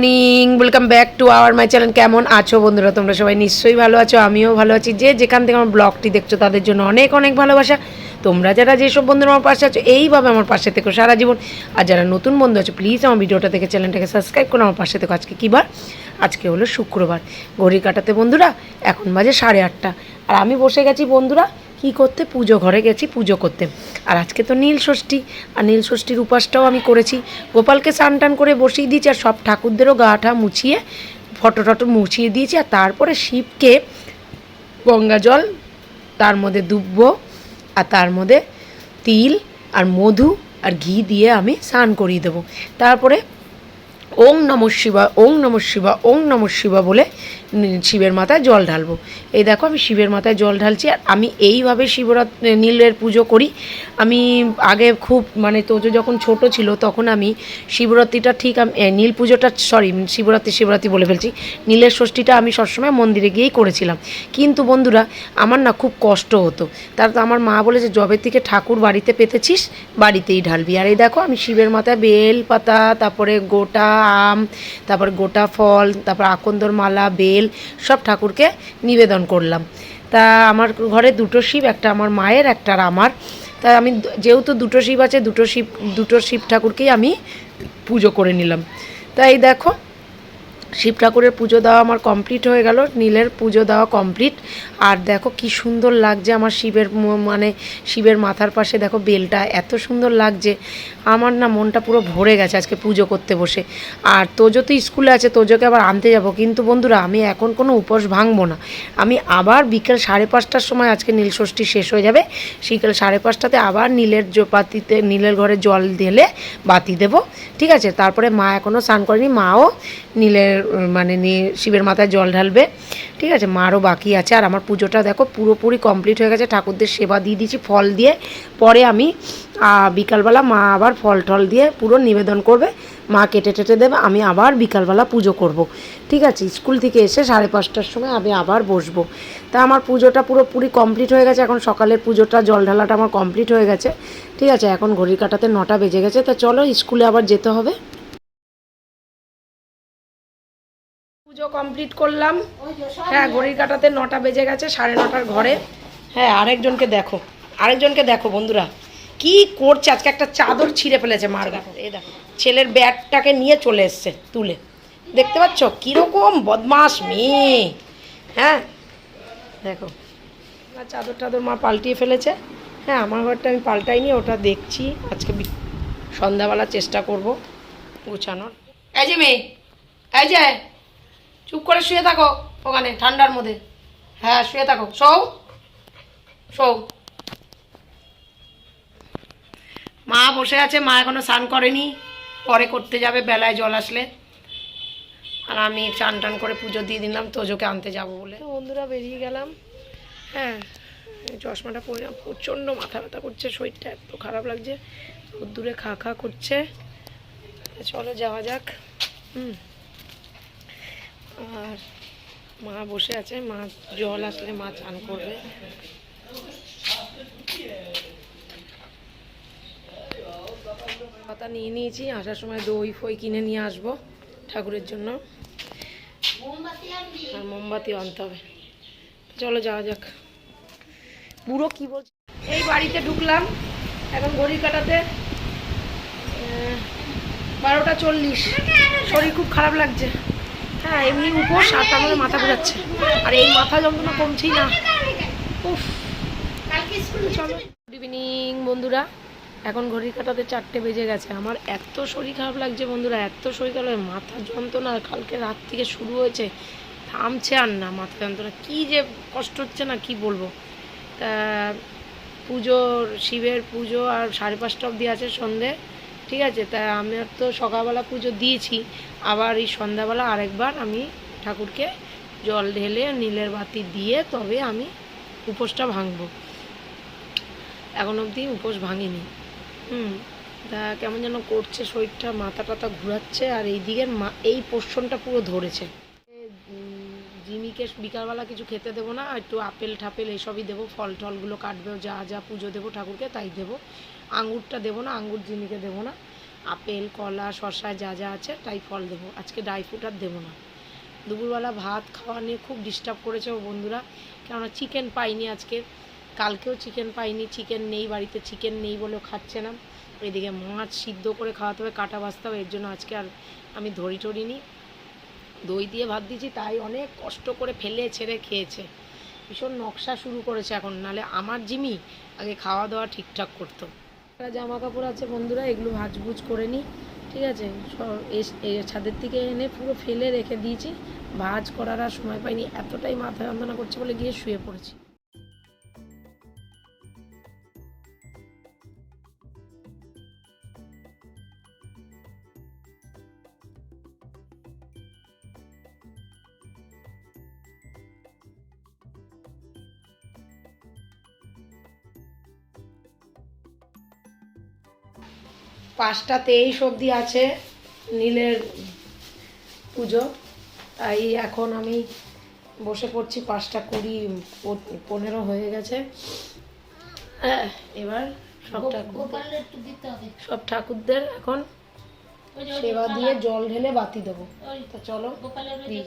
Morning welcome back to our my channel কেমন আছো বন্ধুরা? তোমরা সবাই নিশ্চয়ই ভালো আছো, আমিও ভালো আছি। যে যেখান থেকে আমার ব্লগটি দেখছ, তাদের জন্য অনেক অনেক ভালোবাসা। তোমরা যারা যেসব বন্ধুরা আমার পাশে আছো, এইভাবে আমার পাশে থেকো সারা জীবন। আর যারা নতুন বন্ধু আছো প্লিজ আমার ভিডিওটা দেখে চ্যানেলটাকে সাবস্ক্রাইব করো আমার পাশে থেকো। আজকে কী বার? আজকে হলো শুক্রবার। ঘড়ি কাটাতে বন্ধুরা, এখন বাজে সাড়ে আটটা। আর আমি বসে গেছি বন্ধুরা কি করতে? পুজো ঘরে গেছি, পুজো করতে। আর আজকে তো নীল ষষ্ঠী, আর নীল ষষ্ঠীর উপাসটাও আমি করেছি। গোপালকে স্নান টান করে বসিয়ে দিয়েছি, আর সব ঠাকুরদেরও গা ঠা মুছিয়ে, ফটো টটো মুছিয়ে দিয়েছি, আর তারপরে শিবকে গঙ্গা জল, তার মধ্যে দুব্ব, আর তার মধ্যে তিল, আর মধু, আর ঘি দিয়ে আমি স্নান করিয়ে দেবো। তারপরে ওং নম শিবা, ওং নম শিবা, ওং নম শিবা বলে শিবের মাথায় জল ঢালবো। এই দেখো আমি শিবের মাথায় জল ঢালছি আর আমি এইভাবে শিবরাত নীলের পুজো করি। আমি আগে খুব মানে তোজো যখন ছোট ছিল তখন আমি শিবরাত্রিটা ঠিক আমি নীল পুজোটা সরি শিবরাত্রি শিবরাত্রি বলে ফেলছি। নীলের ষষ্ঠীটা আমি সবসময় মন্দিরে গিয়েই করেছিলাম। কিন্তু বন্ধুরা, আমার না খুব কষ্ট হতো। তার তো আমার মা বলে যে জবের থেকে ঠাকুর বাড়িতে পেতেছিস, বাড়িতেই ঢালবি। আর এই দেখো আমি শিবের মাথায় বেল পাতা তারপরে গোটা আম, তারপরে গোটা ফল, তারপর আকন্দর মালা, বেল সব ঠাকুরকে নিবেদন করলাম। তা আমার ঘরে দুটো শিব, একটা আমার মায়ের, একটা আর আমার। তা আমি যেহেতু দুটো শিব আছে, দুটো শিব দুটো শিব ঠাকুরকেই আমি পুজো করে নিলাম। তাই দেখো শিব ঠাকুরের পুজো দেওয়া আমার কমপ্লিট হয়ে গেল, নীলের পুজো দেওয়া কমপ্লিট আর দেখো কি সুন্দর লাগছে আমার শিবের মানে শিবের মাথার পাশে, দেখো বেলটা এত সুন্দর লাগছে। আমার না মনটা পুরো ভরে গেছে আজকে পুজো করতে বসে। আর তোজো তো স্কুলে আছে, তোজোকে আবার আনতে যাব। কিন্তু বন্ধুরা, আমি এখন কোনো উপোস ভাঙবো না। আমি আবার বিকেল সাড়ে পাঁচটার সময় আজকে নীল ষষ্ঠী শেষ হয়ে যাবে। বিকেল সাড়ে পাঁচটাতে আবার নীলের বাতিতে, নীলের ঘরে জল ঢেলে বাতি দেব। ঠিক আছে? তারপরে মা এখনও স্নান করেনি, মাও নীলের মানে নিয়ে শিবের মাথায় জল ঢালবে। ঠিক আছে মারও বাকি আছে। আর আমার পুজোটা দেখো, পুরোপুরি কমপ্লিট হয়ে গেছে। ঠাকুরদের সেবা দিয়ে দিয়েছি, ফল দিয়ে। পরে আমি বিকালবেলা মা আবার ফল টল দিয়ে পুরো নিবেদন করবে। মা কেটে টেটে দেবে, আমি আবার বিকালবেলা পুজো করব। ঠিক আছে, স্কুল থেকে এসে সাড়ে পাঁচটার সময় আমি আবার বসবো। তা আমার পুজোটা পুরোপুরি কমপ্লিট হয়ে গেছে। এখন সকালের পুজোটা, জল ঢালাটা আমার কমপ্লিট হয়ে গেছে। ঠিক আছে, এখন ঘড়ি কাটাতে নটা বেজে গেছে। তা চলো, স্কুলে আবার যেতে হবে। কমপ্লিট করলাম। হ্যাঁ ঘড়ির কাটাতে নটা বেজে গেছে, সাড়ে নটার ঘরে। হ্যাঁ আরেকজনকে দেখো আরেকজনকে দেখো বন্ধুরা। কি করছে? আজকে একটা চাদর ছিঁড়ে ফেলেছে মার গায়ে এই দেখো, ছেলের ব্যাগটাকে নিয়ে চলে এসছে তুলে। দেখতে পাচ্ছ? কীরকম বদমাস মেয়ে। হ্যাঁ দেখো। চাদর টাদর মা পাল্টিয়ে ফেলেছে। হ্যাঁ আমার ঘরটা আমি পাল্টাইনি, ওটা দেখছি। আজকে সন্ধ্যাবেলা চেষ্টা করব গুছানোর। এই যে মেয়ে, এই যে। চুপ করে শুয়ে থাকো ওখানে, ঠান্ডার মধ্যে। হ্যাঁ শুয়ে থাকো। শোও। শোও। মা বসে আছে, মা এখনও স্নান করেনি। পরে করতে যাবে, বেলায় জল আসলে। আর আমি চান টান করে পুজো দিয়ে দিলাম, তোজোকে আনতে যাব বলে। বন্ধুরা, বেরিয়ে গেলাম। হ্যাঁ চশমাটা পরে প্রচণ্ড মাথা ব্যথা করছে, শরীরটা এত খারাপ লাগছে। দূরে খা খা করছে। চলো যাওয়া যাক। হুম। আর মা বসে আছে, মা জল আসলে মা চান করবে। পাতা নিয়ে নিয়েছি, আসার সময় দই ফই কিনে নিয়ে আসব ঠাকুরের জন্য। আর মোমবাতি আনতে হবে। চলো যাওয়া যাক। বুড়ো কি বলছে? এই বাড়িতে ঢুকলাম, এখন ঘড়ি কাটাতে বারোটা চল্লিশ। শরীর খুব খারাপ লাগছে। হ্যাঁ এমনি উপোস আর তার মাথা ঘুরাচ্ছে। আর এই মাথা যন্ত্রণা কমছেই না। উফ। গুড ইভিনিং বন্ধুরা। এখন ঘড়ির কাটাতে চারটে বেজে গেছে। আমার এত শরীর খারাপ লাগছে, বন্ধুরা। এত শরীর খারাপ মাথা যন্ত্রণা কালকে রাত থেকে শুরু হয়েছে। থামছে আর না মাথা যন্ত্রণা। কী যে কষ্ট হচ্ছে না, কি বলব? তা, পুজোর, শিবের পুজো আর সাড়ে পাঁচটা অবধি আছে সন্ধে। ঠিক আছে, তা আমি তো সকালবেলা পুজো দিয়েছি। আবার এই সন্ধ্যাবেলা আরেকবার আমি ঠাকুরকে জল ঢেলে নীলের বাতি দিয়ে তবে আমি উপোসটা ভাঙবো। এখন অবধি উপোস ভাঙিনি। হুম, তা কেমন যেন করছে শরীরটা মাথা টাথা ঘুরাচ্ছে আর এই দিকের মা এই পোর্শনটা পুরো ধরেছে। জিমিকে বিকালবেলা কিছু খেতে দেবো না, একটু আপেল ঠাপেল এসবই দেবো, ফল টলগুলো কাটবেও, যা যা পুজো দেবো ঠাকুরকে তাই দেবো। আঙুরটা দেবো না আঙুর জিমিকে দেবো না। আপেল, কলা, শসা যা যা আছে তাই ফল দেবো, আজকে ড্রাই ফ্রুট আর দেবো না। দুপুরবেলা ভাত খাওয়া নিয়ে খুব ডিস্টার্ব করেছে ও বন্ধুরা, কেননা চিকেন পাইনি আজকে। কালকেও চিকেন পাইনি চিকেন নেই বাড়িতে চিকেন নেই বলেও খাচ্ছে না। এদিকে মাছ সিদ্ধ করে খাওয়াতে হবে, কাটা বাঁচতে হবে, এর জন্য আজকে আর আমি ধরি টরি টরিনি দই দিয়ে ভাত দিয়েছি, তাই অনেক কষ্ট করে ফেলে, ছেড়ে খেয়েছে। ভীষণ নকশা শুরু করেছে এখন, নালে আমার জিমি আগে খাওয়া দাওয়া ঠিকঠাক করতো। জামা কাপড় আছে বন্ধুরা, এগুলো ভাজভুজ করে নিই ঠিক আছে? ছাদের থেকে এনে পুরো ফেলে রেখে দিয়েছি। ভাজ করার আর সময় পাইনি, এতটাই মাথা যন্ত্রণা করছে বলে গিয়ে শুয়ে পড়েছি। পাঁচটা তেইশ অবধি আছে নীলের পুজো। তাই এখন আমি বসে পড়ছি পাঁচটা কুড়ি পনেরো হয়ে গেছে। হ্যাঁ, এবার সব ঠাকুর সব ঠাকুরদের এখন সেবা দিয়ে জল ঢেলে বাতি দেবো। তো চলো গোপালের দিই।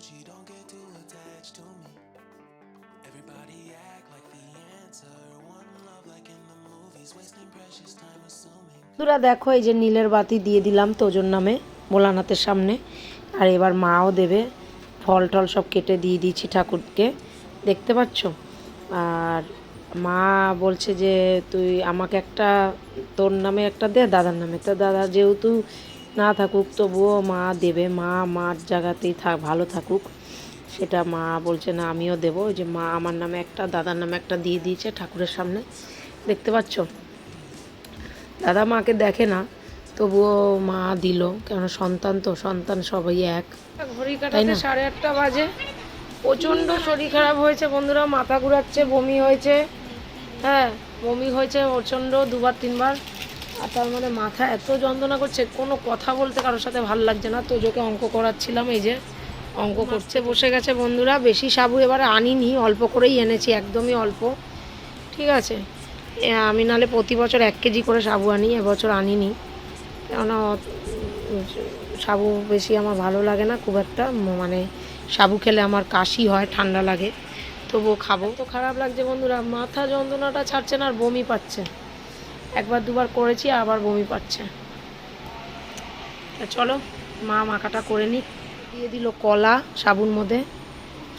Gucci. Don't get too attached to me. Everybody act like the answer. One love like in the movies. Wasting precious time assuming. বন্ধুরা দেখো এই যে নীলের বাতি দিয়ে দিলাম তোজোর নামে ভোলানাথের সামনে আর এবার মাও দেবে ফল টল সব কেটে দিয়ে দিয়েছি ঠাকুরকে দেখতে পাচ্ছ আর মা বলছে যে তুই আমাকে একটা তোর নামে একটা দে দাদার নামে তো দাদা যেহেতু না থাকুক তবুও মা দেবে মা মার জায়গাতেই থাক ভালো থাকুক। সেটা মা বলছে না আমিও দেবো। ওই যে মা আমার নামে একটা দাদার নামে একটা দিয়ে দিয়েছে ঠাকুরের সামনে। দেখতে পাচ্ছ? দাদা মাকে দেখে না তবুও মা দিল। কেন সন্তান তো সন্তান সবাই এক। ঘড়ি কাটাতে সাড়ে আটটা বাজে। প্রচণ্ড শরীর খারাপ হয়েছে বন্ধুরা মাথা ঘুরাচ্ছে বমি হয়েছে। হ্যাঁ বমি হয়েছে প্রচণ্ড দুবার তিনবার। আর তার মানে মাথা এত যন্ত্রণা করছে কোনো কথা বলতে কারোর সাথে ভালো লাগছে না। তোজোকে অঙ্ক করাচ্ছিলাম এই যে অঙ্ক করছে বসে গেছে বন্ধুরা। বেশি সাবু এবারে আনিনি অল্প করেই এনেছি একদমই অল্প। ঠিক আছে। আমি নালে প্রতি বছর এক কেজি করে সাবু আনি এবছর আনিনি। কেননা সাবু বেশি আমার ভালো লাগে না খুব একটা। মানে সাবু খেলে আমার কাশি হয় ঠান্ডা লাগে। তবুও খাব। তো খারাপ লাগছে বন্ধুরা মাথা যন্ত্রণাটা ছাড়ছে না আর বমি পাচ্ছে। একবার দুবার করেছি, আবার বমি পাচ্ছে। চলো, মা মাখাটা করে নিক। দিয়ে দিল কলা সাবুর মধ্যে।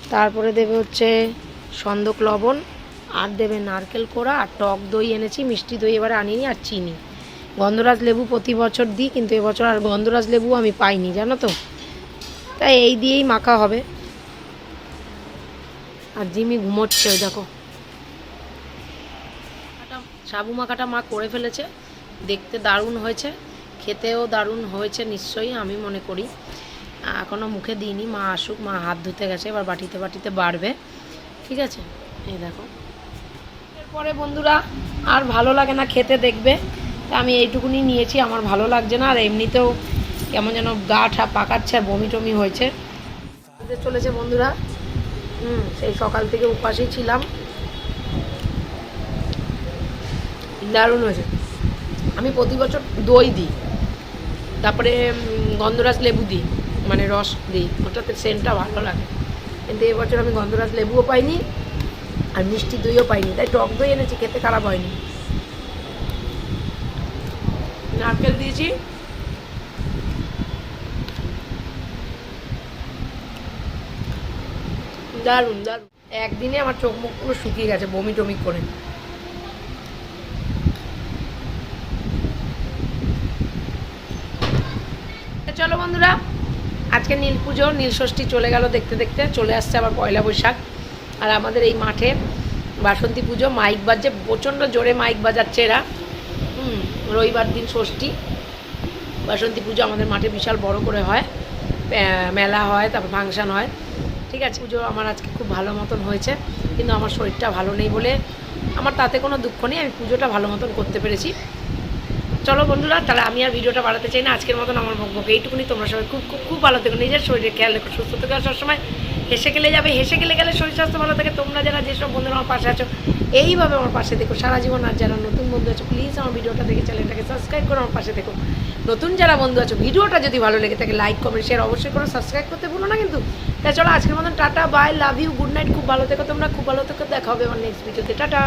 তারপরে দেবে হচ্ছে সন্দক লবণ, আর দেবে নারকেল কোড়া, আর টক দই এনেছি, মিষ্টি দই এবারে আনিনি, আর চিনি। গন্ধরাজ লেবু প্রতি বছর দিই, কিন্তু এবছর আর গন্ধরাজ লেবু আমি পাইনি, জানো তো? তাই এই দিয়েই মাখা হবে। আর জিমি ঘুমোচ্ছে দেখো। সাবু মাখাটা মা করে ফেলেছে। দেখতে দারুণ হয়েছে। খেতেও দারুণ হয়েছে নিশ্চয়ই, আমি মনে করি। এখনও মুখে দিইনি, মা আসুক, মা হাত ধুতে গেছে, এবার বাটিতে বাটিতে বাড়বে। ঠিক আছে? এই দেখো। এরপরে বন্ধুরা, আর ভালো লাগে না খেতে দেখবে। তা আমি এইটুকুনি নিয়েছি, আমার ভালো লাগছে না, আর এমনিতেও কেমন যেন গা ঠা পাকাচ্ছে বমি টমি হয়েছে। চলেছে বন্ধুরা। হুম, সেই সকাল থেকে উপাসেই ছিলাম। দারুণ হয়েছে। আমি প্রতি বছর দই দিই। তারপরে গন্ধরাজ লেবু দিই। মানে রস দিই। ওটাতে সেন্টটা ভালো লাগে। কিন্তু এবছর আমি গন্ধরাজ লেবুও পাইনি আর মিষ্টি দইও পাইনি। তাই টক দই এনেছি, খেতে খারাপ হয়নি। নারকেল দিয়েছি। দারুণ দারুণ। একদিনে আমার চোখ মুখ পুরো শুকিয়ে গেছে বমি টমি করে। চলো বন্ধুরা, আজকে নীল পুজো, নীল ষষ্ঠী চলে গেল দেখতে দেখতে, চলে আসছে আবার পয়লা বৈশাখ। আর আমাদের এই মাঠে বাসন্তী পুজো, মাইক বাজছে, প্রচণ্ড জোরে মাইক বাজাচ্ছে এরা। হুম, রবিবার দিন ষষ্ঠী। বাসন্তী পুজো আমাদের মাঠে বিশাল বড় করে হয়। মেলা হয়, তারপর ফাংশন হয়। ঠিক আছে, পুজো আমার আজকে খুব ভালো মতন হয়েছে, কিন্তু আমার শরীরটা ভালো নেই বলে আমার তাতে কোনো দুঃখ নেই, আমি পুজোটা ভালো মতন করতে পেরেছি। চলো বন্ধুরা, তাহলে আমি আর ভিডিওটা বাড়াতে চাই না। আজকের মতন আমার বকবক এইটুকুনি। তোমরা সবাই খুব খুব খুব ভালো থেকো। নিজের শরীরের খেয়াল রেখো, সুস্থ থেকো। সবসময় হেসে গেলে যাবে। হেসে গেলে গেলে শরীর স্বাস্থ্য ভালো থাকে। তোমরা যারা যেসব বন্ধুরা আমার পাশে আছো, এইভাবে আমার পাশে দেখো। সারা জীবন আর যারা নতুন বন্ধু আছো প্লিজ আমার ভিডিওটা দেখে চ্যানেলটাকে সাবস্ক্রাইব করে আমার পাশে দেখো। নতুন যারা বন্ধু আছো, ভিডিওটা যদি ভালো লেগে থাকে লাইক কমেন্ট শেয়ার অবশ্যই করো। সাবস্ক্রাইব করতে ভুলো না কিন্তু। তাই চলো, আজকের মতন tata bye love you good night খুব ভালো থেকো তোমরা, খুব ভালো থেকো। দেখা হবে আমার নেক্সট ভিডিওতে টাটা।